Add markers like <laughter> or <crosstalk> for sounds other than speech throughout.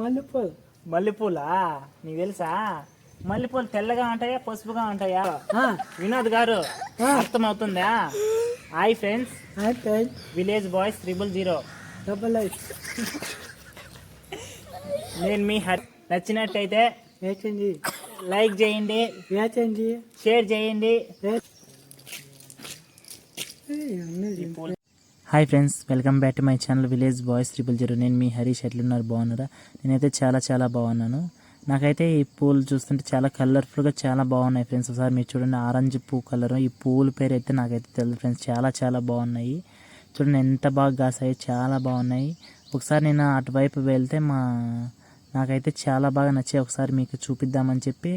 మల్లెపూలు. మల్లెపూలా? నీకు తెలుసా? మల్లెపూలు తెల్లగా ఉంటాయా పసుపుగా ఉంటాయా? వినోద్ గారు. అర్థమవుతుందా? Hi friends. Hi pen village boys triple zero. Double నేను మీ హరి. నచ్చినట్టయితే వేచండి లైక్ చేయండి వేచండి షేర్ చేయండి. Hi friends welcome back to my channel village boys triple zero. నేను మీ హరీష్ ఎట్లున్నారు? బాగున్నారా? నేనైతే చాలా చాలా బాగున్నాను. నాకైతే ఈ పూలు చూస్తుంటే చాలా కలర్ఫుల్గా చాలా బాగున్నాయి ఫ్రెండ్స్. ఒకసారి మీరు చూడండి ఆరెంజ్ పూ కలర్ ఈ పూల పేరు అయితే నాకైతే తెలియదు ఫ్రెండ్స్. చాలా చాలా బాగున్నాయి. చూడండి ఎంత బాగా కాసాయి చాలా బాగున్నాయి. ఒకసారి నేను అటువైపు వెళ్తే మా నాకైతే చాలా బాగా నచ్చాయి. ఒకసారి మీకు చూపిద్దామని చెప్పి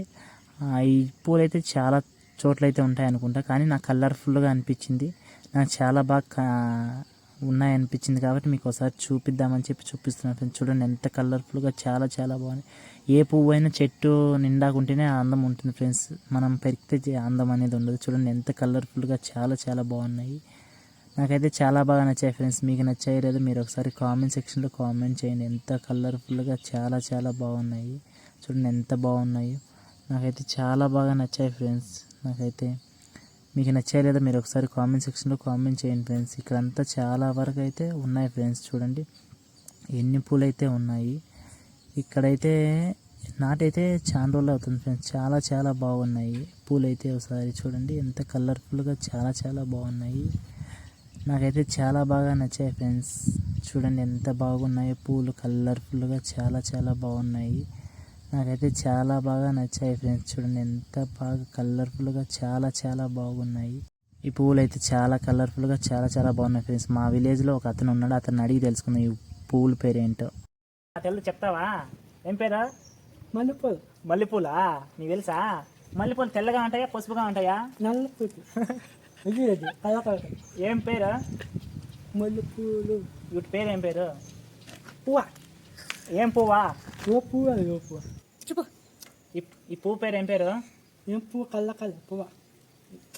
ఆ, ఈ పూలు అయితే చాలా చోట్లయితే ఉంటాయి అనుకుంటా కానీ నాకు కలర్ఫుల్గా అనిపించింది. నాకు చాలా బాగా కా- ఉన్నాయి అనిపించింది కాబట్టి మీకు ఒకసారి చూపిద్దామని చెప్పి చూపిస్తున్నాను ఫ్రెండ్స్. చూడండి ఎంత కలర్ఫుల్గా చాలా చాలా బాగుంది. ఏ పువ్వు అయినా చెట్టు నిండాకుంటేనే ఉంటేనే అందం ఉంటుంది ఫ్రెండ్స్. మనం పెరిగితే అందం అనేది ఉండదు. చూడండి ఎంత కలర్ఫుల్గా చాలా చాలా బాగున్నాయి. నాకైతే చాలా బాగా నచ్చాయి ఫ్రెండ్స్. మీకు నచ్చాయి లేదో మీరు ఒకసారి కామెంట్ సెక్షన్లో కామెంట్ చేయండి. ఎంత కలర్ఫుల్గా చాలా చాలా బాగున్నాయి. చూడండి ఎంత బాగున్నాయి. నాకైతే చాలా బాగా నచ్చాయి ఫ్రెండ్స్. నాకైతే మీకు నచ్చాయి లేదా మీరు ఒకసారి కామెంట్ సెక్షన్లో కామెంట్ చేయండి ఫ్రెండ్స్ ఇక్కడంతా చాలా వరకు అయితే ఉన్నాయి ఫ్రెండ్స్ చూడండి. ఎన్ని పూలు అయితే ఉన్నాయి. ఇక్కడైతే నాటైతే చాలా రోజులు అవుతుంది ఫ్రెండ్స్ చాలా చాలా బాగున్నాయి పూలు అయితే ఒకసారి చూడండి. ఎంత కలర్ఫుల్గా చాలా చాలా బాగున్నాయి. నాకైతే చాలా బాగా నచ్చాయి ఫ్రెండ్స్ చూడండి ఎంత బాగున్నాయో పూలు కలర్ఫుల్గా చాలా చాలా బాగున్నాయి. నాకైతే చాలా బాగా నచ్చాయి ఫ్రెండ్స్. చూడండి ఎంత బాగా కలర్ఫుల్గా చాలా చాలా బాగున్నాయి. ఈ పువ్వులు అయితే చాలా కలర్ఫుల్గా చాలా చాలా బాగున్నాయి ఫ్రెండ్స్. మా విలేజ్లో ఒక అతను ఉన్నాడు అతను అడిగి తెలుసుకుందాం ఈ పువ్వుల పేరు ఏంటో తెలు చెప్తావా? ఏం పేరు? మల్లెపూలు. మల్లెపూలా? నీకు తెలుసా? మల్లెపూలు తెల్లగా ఉంటాయా పసుపుగా ఉంటాయా? నల్లపూలు. <laughs> ఏం పేరు? మల్లెపూలు. వీటి పేరు ఏం పేరు? పువ్వ. ఏం పువ్వా? ఓ పువ్వు అది ఓ పువ్వు. ఈ ఈ పువ్వు పేరు ఏం పేరు? ఏం పువ్వు? కళ్ళకల్ల పువ్వ.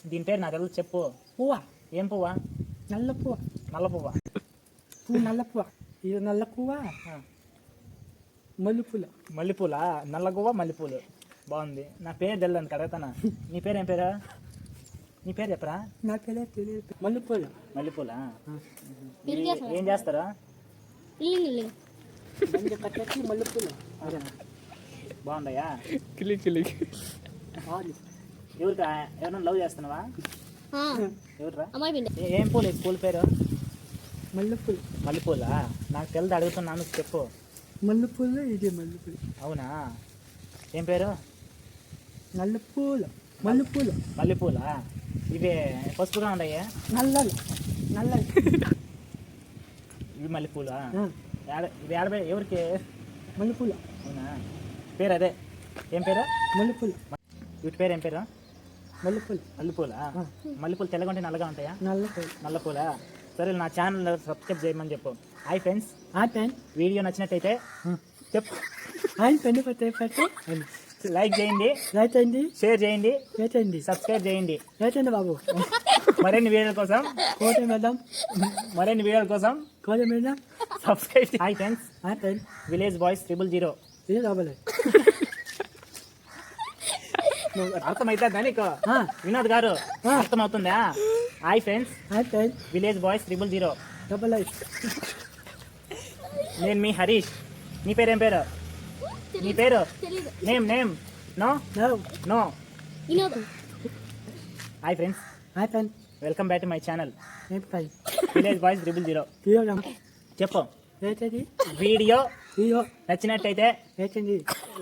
దీని పేరు నాకు తెలుసు చెప్పు. పువ్వ? ఏం పువ్వా? నల్ల పువ్వ. నల్ల పువ్వా? పువ్వు నల్ల పువ్వ. ఇది నల్ల పువ్వ. మల్లెపూల? మల్లెపూలా? నల్లగువ్వ మల్లెపూలు. బాగుంది. నా పేరు తెలియదు కడగతానా? నీ పేరు ఏం పేరు? నీ పేరు చెప్పరా? నా తెలియదు తెలియదు. మల్లెపూల. మల్లెపూలా? ఏ- ఏం చేస్తారా? మల్లెపూల. బాగుండయా? కిలి కిలి ఎవరికి? ఎవరైనా లవ్ చేస్తున్నావా? ఎవరురా? అమ్మాయి పిండి. ఏ- పూలు? పూల పేరు? మల్లెపూల. మల్లెపూలా? నాకు తెలియదు అడుగుతున్నాను చెప్పు. మల్లెపూలు ఇది మల్లెపూలు. అవునా? ఏం పేరు? నల్లపూల. మల్లెపూల. మల్లెపూలా? ఇవి పసుపుగా ఉన్నాయా నల్లలు. నల్లలు. ఇవి మల్లెపూలా? ఇది ఎవరికి? మల్లెపూల. అవునా? పేరు అదే? ఏం పేరు? మల్లెపూల. వీటి పేరు ఏం పేరు? మల్లెపూల. మల్లెపూలా? మల్లెపూలు తెల్లగా ఉంటాయి నల్లగా ఉంటాయా? నల్లపూల. నల్లపూలా? సరే నా ఛానల్ సబ్స్క్రైబ్ చేయమని చెప్పు. హాయ్ ఫ్రెండ్స్ ఆ పెన్ వీడియో నచ్చినట్టయితే చెప్పు. ఆయన పెన్ను పట్టే పట్టే. లైక్ చేయండి. షేర్ చేయండి. రైతండి సబ్స్క్రైబ్ చేయండి. రైతండి బాబు. మరిన్ని వీడియోల కోసం కోట మేడం మరిన్ని వీడియోల కోసం కోట మేడం సబ్స్క్రైబ్ హాయ్ ఫ్రెండ్స్ ఆ pen village boys triple zero ఇది రాబోలే అర్థమైతే నీకు? ఆ, వినోద్ గారు ఆ. అర్థమవుతుందా? Hi friends. ఆ pen village boys triple zero. Double ice నేను మీ హరీష్. నీ పేరు ఏం పేరు? నీ పేరు? Name name. No? No. Hi friends. ఆ pen welcome back to my channel. ఏం విలేజ్ బాయ్స్ ట్రిపుల్ జీరో. చెప్పు. రైతండి వీడియో నచ్చినట్టయితే రైతండి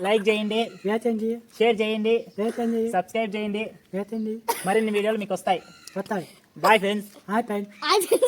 లైక్ చేయండి. రైతండి షేర్ చేయండి. రైతండి సబ్స్క్రైబ్ చేయండి. రైతండి మరిన్ని వీడియోలు మీకు వస్తాయి. వస్తాయి. బాయ్ ఫ్రెండ్స్ పెన్ అది